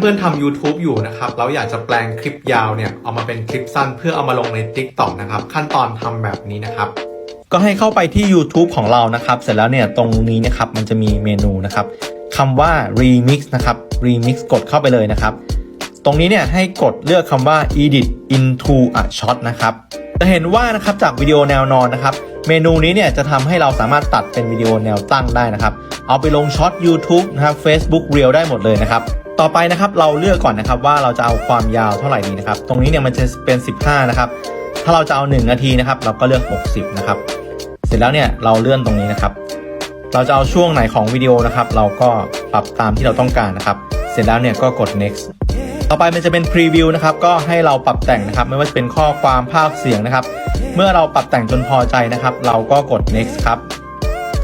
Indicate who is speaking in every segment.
Speaker 1: เพื่อนๆทำ YouTube อยู่นะครับแล้วอยากจะแปลงคลิปยาวเนี่ยเอามาเป็นคลิปสั้นเพื่อเอามาลงใน TikTok นะครับ ขั้นตอนทำแบบนี้นะครับ ก็ให้เข้าไปที่ YouTube ของเรานะครับ เสร็จแล้วเนี่ยตรงนี้นะครับมันจะมีเมนูนะครับคำว่า remix นะครับ remix กดเข้าไปเลยนะครับ ตรงนี้เนี่ยให้กดเลือกคำว่า edit into a shot นะครับ จะเห็นว่านะครับจากวิดีโอแนวนอนนะครับ เมนูนี้เนี่ยจะทำให้เราสามารถตัดเป็นวิดีโอแนวตั้งได้นะครับ เอาไปลงช็อต YouTube นะครับ Facebook Reel ได้หมดเลยนะครับ ต่อไปนะครับเราเลือกก่อนนะครับว่าเราจะเอาความยาวเท่าไหร่ดีนะครับ ตรงนี้เนี่ยมันจะเป็น 15 นะครับ ถ้าเราจะเอา 1 นาทีนะครับ เราก็เลือก 60 นะครับ เสร็จแล้วเนี่ยเราเลื่อนตรงนี้นะครับ เราจะเอาช่วงไหนของวิดีโอนะครับ เราก็ปรับตามที่เราต้องการนะครับ เสร็จแล้วเนี่ยก็กด next ต่อไปมันจะเป็นพรีวิวนะครับก็ให้เราปรับแต่งนะครับไม่ว่าจะเป็นข้อความภาพเสียงนะครับ เมื่อเราปรับแต่งจนพอใจนะครับ เราก็กด next ครับ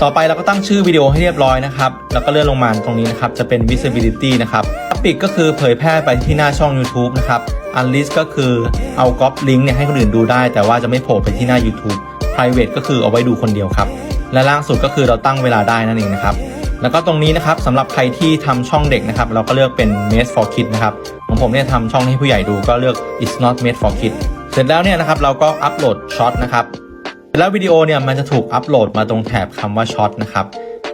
Speaker 1: ต่อไปเราก็ตั้งชื่อวิดีโอให้เรียบร้อยนะครับ แล้วก็เลื่อนลงมาตรงนี้นะครับ จะเป็น visibility นะครับ topic ก็คือเผยแพร่ไปที่หน้าช่อง YouTube นะครับ unlist ก็คือเอา copy link เนี่ยให้คนอื่นดูได้ แต่ว่าจะไม่โผล่ไปที่หน้า YouTube private ก็คือเอาไว้ดูคนเดียวครับ และล่างสุดก็คือเราตั้งเวลาได้นั่นเองนะครับ แล้วก็ตรงนี้นะครับสำหรับใครที่ทำช่องเด็กนะครับ เราก็เลือกเป็น made for kids นะครับของผมเนี่ยทำช่องให้ผู้ใหญ่ดูก็เลือก it's not made for kids เสร็จแล้วเนี่ยนะครับเราก็อัปโหลดช็อตนะครับแล้ววิดีโอเนี่ยมันจะถูกอัปโหลดมาตรงแถบคำว่าช็อตนะครับ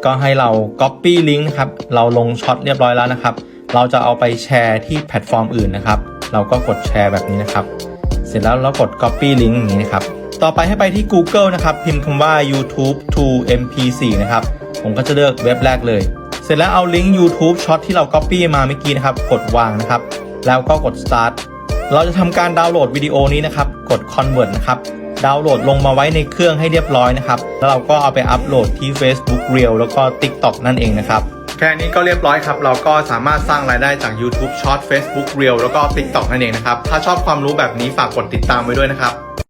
Speaker 1: ก็ให้เรา Copy Link นะครับ เราลงช็อตเรียบร้อยแล้วนะครับ เราจะเอาไปแชร์ที่แพลตฟอร์มอื่นนะครับ เราก็กดแชร์แบบนี้นะครับ เสร็จแล้วเรากด Copy Link อย่างนี้นะครับ ต่อไปให้ไปที่ Google นะครับ พิมพ์คำว่า YouTube to MP4 นะครับ ผมก็จะเลือกเว็บแรกเลย เสร็จแล้วเอาลิงก์ YouTube ช็อตที่เรา Copy มาเมื่อกี้นะครับ กดวางนะครับ แล้วก็กด Start เราจะทำการดาวน์โหลดวิดีโอนี้นะครับ กด Convert นะครับ ดาวน์โหลดลงมาไว้ในเครื่องให้เรียบร้อยนะครับ แล้วเราก็เอาไปอัปโหลดที่ Facebook Reel แล้วก็ TikTok นั่นเองนะครับ แค่นี้ก็เรียบร้อยครับ เราก็สามารถสร้างรายได้จาก YouTube Short Facebook Reel แล้วก็ TikTok นั่นเองนะครับ ถ้าชอบความรู้แบบนี้ฝากกดติดตามไว้ด้วยนะครับ